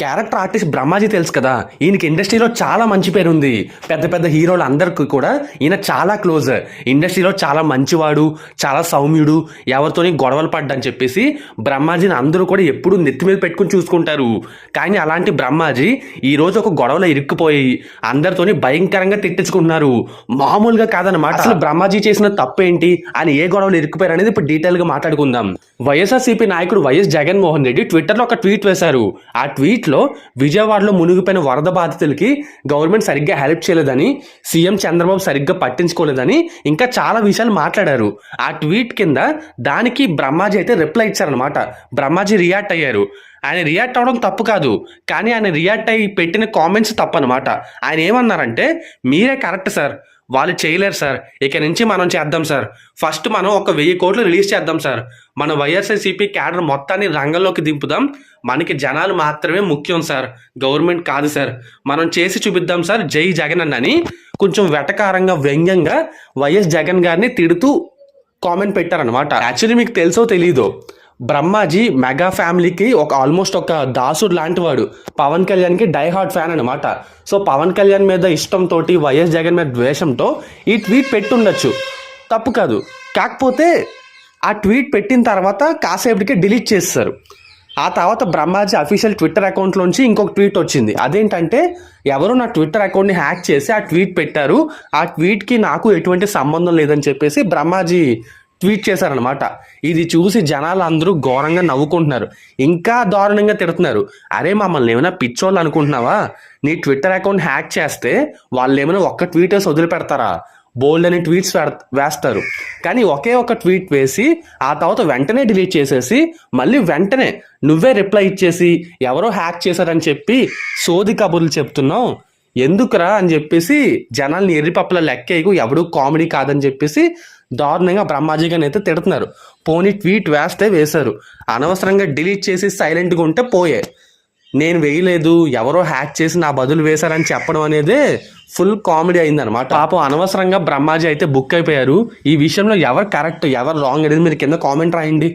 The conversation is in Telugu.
క్యారెక్టర్ ఆర్టిస్ట్ బ్రహ్మాజీ తెలుసు కదా. ఈయనకి ఇండస్ట్రీలో చాలా మంచి పేరు ఉంది. పెద్ద పెద్ద హీరోలు అందరికీ కూడా ఈయన చాలా క్లోజ్. ఇండస్ట్రీలో చాలా మంచివాడు చాలా సౌమ్యుడు ఎవరితోని గొడవలు పడ్డని చెప్పేసి బ్రహ్మాజీని అందరూ కూడా ఎప్పుడూ నెత్తి మీద పెట్టుకుని చూసుకుంటారు. కానీ అలాంటి బ్రహ్మాజీ ఈ రోజు ఒక గొడవలో ఇరుక్కుపోయి అందరితోని భయంకరంగా తిట్టించుకుంటున్నారు. మామూలుగా కాదనమాట అసలు బ్రహ్మాజీ చేసిన తప్పు ఏంటి ఆయన ఏ గొడవలు ఇరుక్కుపోయారు అనేది ఇప్పుడు డీటెయిల్గా మాట్లాడుకుందాం. వైఎస్ఆర్సీపీ నాయకుడు వైఎస్ జగన్మోహన్ రెడ్డి ట్విట్టర్లో ఒక ట్వీట్ వేశారు. ఆ ట్వీట్ ట్వీట్లో విజయవాడలో మునిగిపోయిన వరద బాధితులకి గవర్నమెంట్ సరిగ్గా హెల్ప్ చేయలేదని సీఎం చంద్రబాబు సరిగ్గా పట్టించుకోలేదని ఇంకా చాలా విషయాలు మాట్లాడారు. ఆ ట్వీట్ కింద దానికి బ్రహ్మాజీ అయితే రిప్లై ఇచ్చారనమాట బ్రహ్మాజీ రియాక్ట్ అయ్యారు. ఆయన రియాక్ట్ అవడం తప్పు కాదు. కానీ ఆయన రియాక్ట్ అయ్యి పెట్టిన కామెంట్స్ తప్పు అనమాట ఆయన ఏమన్నారంటే మీరే కరెక్ట్ సార్. వాళ్ళు చేయలేరు సార్. ఇక నుంచి మనం చేద్దాం సార్. ఫస్ట్ మనం ఒక వెయ్యి కోట్లు రిలీజ్ చేద్దాం సార్. మన వైఎస్ఆర్సీపీ క్యాడర్ మొత్తాన్ని రంగంలోకి దింపుదాం. మనకి జనాలు మాత్రమే ముఖ్యం సార్. గవర్నమెంట్ కాదు సార్. మనం చేసి చూపిద్దాం సార్ జై జగన్ అన్నని. కొంచెం వెటకారంగా వ్యంగ్యంగా వైఎస్ జగన్ గారిని తిడుతూ కామెంట్ పెట్టారనమాట యాక్చువల్లీ మీకు తెలుసో తెలీదో బ్రహ్మాజీ మెగా ఫ్యామిలీకి ఒక ఆల్మోస్ట్ ఒక దాసుడు లాంటి వాడు పవన్ కళ్యాణ్కి డై హార్ట్ ఫ్యాన్ అనమాట సో పవన్ కళ్యాణ్ మీద ఇష్టంతో వైఎస్ జగన్ మీద ద్వేషంతో ఈ ట్వీట్ పెట్టుండొచ్చు. తప్పు కాదు. కాకపోతే ఆ ట్వీట్ పెట్టిన తర్వాత కాసేపటికి డిలీట్ చేస్తారు. ఆ తర్వాత బ్రహ్మాజీ అఫీషియల్ ట్విట్టర్ అకౌంట్లోంచి ఇంకొక ట్వీట్ వచ్చింది. అదేంటంటే ఎవరు నా ట్విట్టర్ అకౌంట్ని హ్యాక్ చేసి ఆ ట్వీట్ పెట్టారు. ఆ ట్వీట్కి నాకు ఎటువంటి సంబంధం లేదని చెప్పేసి బ్రహ్మాజీ ట్వీట్ చేశారనమాట ఇది చూసి జనాలు అందరూ ఘోరంగా నవ్వుకుంటున్నారు. ఇంకా దారుణంగా తిడుతున్నారు. అరే మమ్మల్ని ఏమైనా పిచ్చోళ్ళు అనుకుంటున్నావా? నీ ట్విట్టర్ అకౌంట్ హ్యాక్ చేస్తే వాళ్ళు ఏమైనా ఒక్క ట్వీట్ వేసి వదిలిపెడతారా? బోల్డ్ అని ట్వీట్స్ వేస్తారు. కానీ ఒకే ఒక ట్వీట్ వేసి ఆ తర్వాత వెంటనే డిలీట్ చేసేసి మళ్ళీ వెంటనే నువ్వే రిప్లై ఇచ్చేసి ఎవరో హ్యాక్ చేశారని చెప్పి సోది కబుర్లు చెప్తున్నావు. ఎందుకురా అని చెప్పేసి జనాల్ని ఎర్రిపప్పుల లెక్కేయకు ఎవడు కామెడీ కాదని చెప్పేసి దారుణంగా బ్రహ్మాజీగాని అయితే తిడుతున్నారు. పోనీ ట్వీట్ వేస్తే వేశారు. అనవసరంగా డిలీట్ చేసి సైలెంట్గా ఉంటే పోయే. నేను వేయలేదు ఎవరో హ్యాక్ చేసి నా బదులు వేశారని చెప్పడం అనేది ఫుల్ కామెడీ అయిందనమాట పాపం అనవసరంగా బ్రహ్మాజీ అయితే బుక్ అయిపోయారు. ఈ విషయంలో ఎవరు కరెక్ట్ ఎవరు రాంగ్ అనేది మీరు కింద కామెంట్ రాయండి.